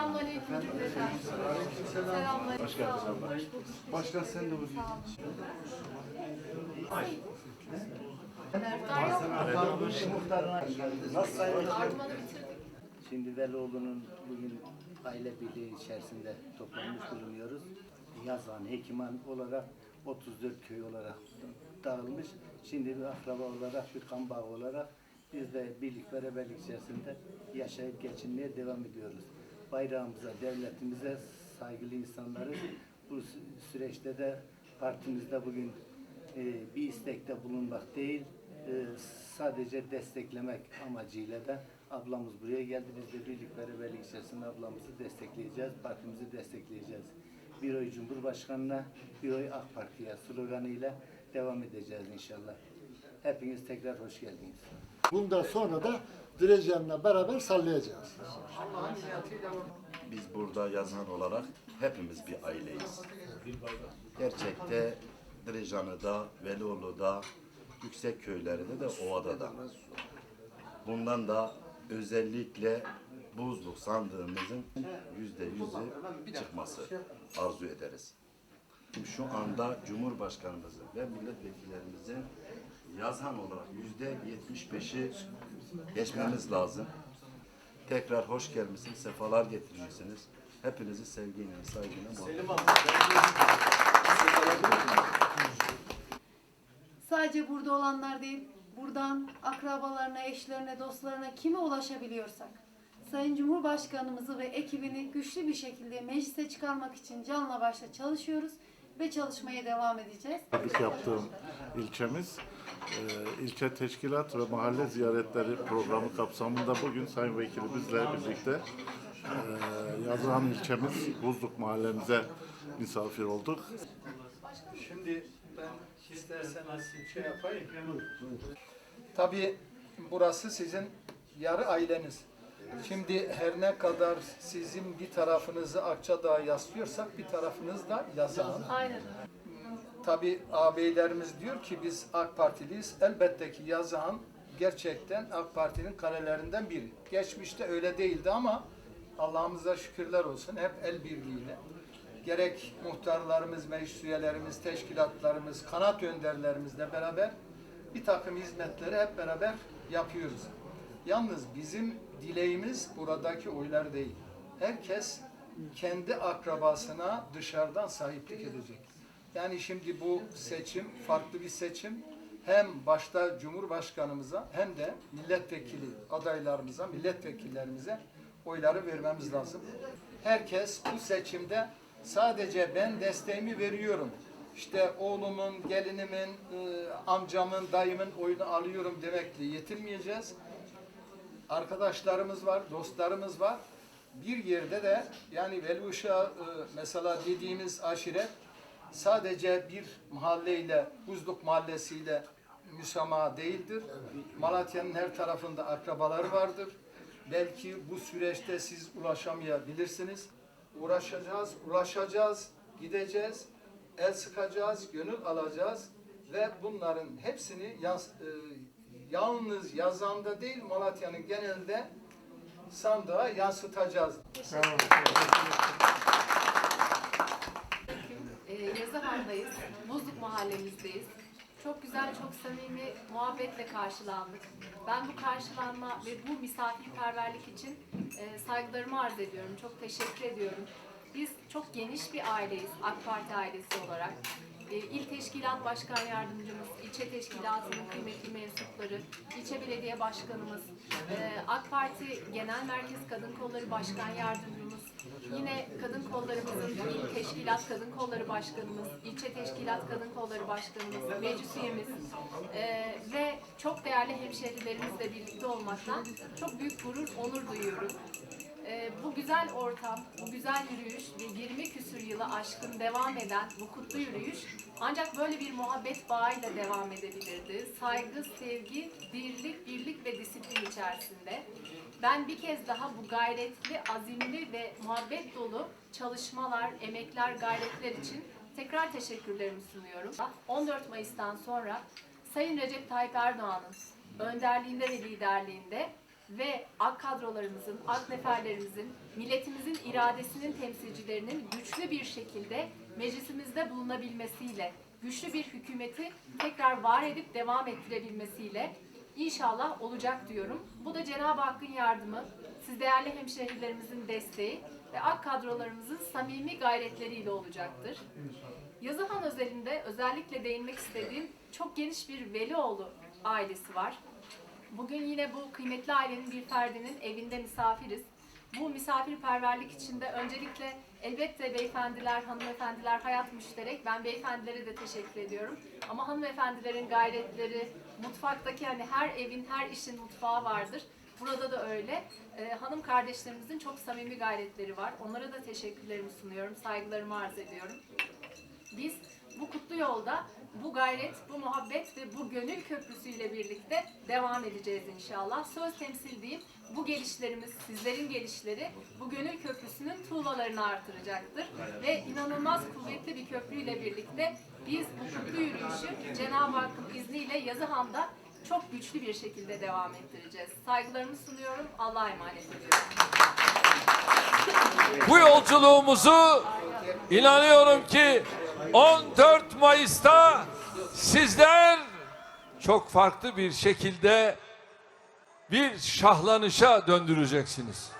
Selamünaleyküm. Selamünaleyküm. Sağ olun. Hoş bulduk. Başkan sen de bitirdik. Şimdi Velioğlu'nun bugün aile birliği içerisinde toplanmış bulunuyoruz. Yazan, Hekiman olarak 34 köy olarak dağılmış. Şimdi bir akraba olarak, bir kan bağı olarak biz de birlik beraberlik içerisinde yaşayıp geçinmeye devam ediyoruz. Bayrağımıza, devletimize saygılı insanları bu sü- süreçte de partimizde bugün e, bir istekte bulunmak değil, e, sadece desteklemek amacıyla da ablamız buraya geldi. Biz de birlik beraberlik içerisinde ablamızı destekleyeceğiz, partimizi destekleyeceğiz. Bir oy Cumhurbaşkanı'na, bir oy AK Parti'ye sloganıyla devam edeceğiz inşallah. Hepiniz tekrar hoş geldiniz. Bundan sonra da Direcen'le beraber sallayacağız. Biz burada yazan olarak hepimiz bir aileyiz. Gerçekte Direcanı'da, Velioğlu'da, yüksek köylerinde de Ova'da da. Bundan da özellikle buzluk sandığımızın yüzde yüzü çıkması arzu ederiz. Şu anda Cumhurbaşkanımızın ve milletvekillerimizin yazan olarak yüzde yetmiş beşi geçmemiz lazım. Tekrar hoş gelmişsiniz, sefalar getirmişsiniz. Hepinizi sevgiyle, saygıyla muhabbet Sadece burada olanlar değil, buradan akrabalarına, eşlerine, dostlarına kime ulaşabiliyorsak, Sayın Cumhurbaşkanımızı ve ekibini güçlü bir şekilde meclise çıkarmak için canla başla çalışıyoruz ve çalışmaya devam edeceğiz. Tabii yaptığım ilçemiz e, ilçe teşkilat ve mahalle ziyaretleri programı kapsamında bugün Sayın Vekilimizle birlikte e, Yazıhan ilçemiz Buzluk mahallemize misafir olduk. Şimdi ben isterseniz şey yapayım. Tabii burası sizin yarı aileniz. Şimdi her ne kadar sizin bir tarafınızı Akçadağ'a yaslıyorsak bir tarafınız da Yazıhan. Aynen. Tabii ağabeylerimiz diyor ki biz AK Partiliyiz. Elbette ki Yazıhan gerçekten AK Parti'nin kalelerinden biri. Geçmişte öyle değildi ama Allah'ımıza şükürler olsun hep el birliğiyle. Gerek muhtarlarımız, meclis üyelerimiz, teşkilatlarımız, kanat önderlerimizle beraber bir takım hizmetleri hep beraber yapıyoruz. Yalnız bizim dileğimiz buradaki oylar değil. Herkes kendi akrabasına dışarıdan sahiplik edecek. Yani şimdi bu seçim farklı bir seçim. Hem başta Cumhurbaşkanımıza hem de milletvekili adaylarımıza, milletvekillerimize oyları vermemiz lazım. Herkes bu seçimde sadece ben desteğimi veriyorum. İşte oğlumun, gelinimin, e, amcamın, dayımın oyunu alıyorum demekle yetinmeyeceğiz arkadaşlarımız var, dostlarımız var. Bir yerde de yani Veluşa e, mesela dediğimiz aşiret sadece bir mahalleyle, Buzluk mahallesiyle müsamaha değildir. Malatya'nın her tarafında akrabaları vardır. Belki bu süreçte siz ulaşamayabilirsiniz. Uğraşacağız, ulaşacağız, gideceğiz, el sıkacağız, gönül alacağız ve bunların hepsini yaz, e, yalnız yazanda değil Malatya'nın genelinde sandığa yansıtacağız. Ee, Yazıhan'dayız. Buzluk mahallemizdeyiz. Çok güzel, çok samimi muhabbetle karşılandık. Ben bu karşılanma ve bu misafirperverlik için e, saygılarımı arz ediyorum. Çok teşekkür ediyorum. Biz çok geniş bir aileyiz, AK Parti ailesi olarak. E, İl Teşkilat Başkan Yardımcımız, ilçe teşkilatının kıymetli mensupları, ilçe belediye başkanımız, e, AK Parti Genel Merkez Kadın Kolları Başkan Yardımcımız, Yine kadın kollarımızın il teşkilat kadın kolları başkanımız, ilçe teşkilat kadın kolları başkanımız, meclis üyemiz eee, ve çok değerli hemşehrilerimizle birlikte olmaktan çok büyük gurur, onur duyuyorum. Eee, bu güzel ortam, bu güzel yürüyüş ve 20 küsür yılı aşkın devam eden bu kutlu yürüyüş ancak böyle bir muhabbet bağıyla devam edebilirdi. Saygı, sevgi, dirlik, birlik ve disiplin içerisinde. Ben bir kez daha bu gayretli, azimli ve muhabbet dolu çalışmalar, emekler, gayretler için tekrar teşekkürlerimi sunuyorum. 14 Mayıs'tan sonra Sayın Recep Tayyip Erdoğan'ın önderliğinde ve liderliğinde ve AK kadrolarımızın, AK neferlerimizin, milletimizin iradesinin temsilcilerinin güçlü bir şekilde meclisimizde bulunabilmesiyle, güçlü bir hükümeti tekrar var edip devam ettirebilmesiyle inşallah olacak diyorum. Bu da Cenab-ı Hakk'ın yardımı, siz değerli hemşehrilerimizin desteği ve AK kadrolarımızın samimi gayretleriyle olacaktır. Yazıhan özelinde özellikle değinmek istediğim çok geniş bir Velioğlu ailesi var. Bugün yine bu kıymetli ailenin bir ferdinin evinde misafiriz. Bu misafirperverlik içinde öncelikle elbette beyefendiler, hanımefendiler hayat müşterek. Ben beyefendilere de teşekkür ediyorum. Ama hanımefendilerin gayretleri, mutfaktaki hani her evin, her işin mutfağı vardır. Burada da öyle. Ee, hanım kardeşlerimizin çok samimi gayretleri var. Onlara da teşekkürlerimi sunuyorum, saygılarımı arz ediyorum. Biz bu kutlu yolda bu gayret, bu muhabbet ve bu gönül köprüsüyle birlikte devam edeceğiz inşallah. Söz temsil değil, bu gelişlerimiz, sizlerin gelişleri bu gönül köprüsünün tuğlalarını artıracaktır. Ve inanılmaz kuvvetli bir köprüyle birlikte biz bu kutlu yürüyüşü Cenab-ı Hakk'ın izniyle Yazıhan'da çok güçlü bir şekilde devam ettireceğiz. Saygılarımı sunuyorum. Allah'a emanet ediyorum. Bu yolculuğumuzu inanıyorum ki 14 Mayıs'ta sizler çok farklı bir şekilde bir şahlanışa döndüreceksiniz.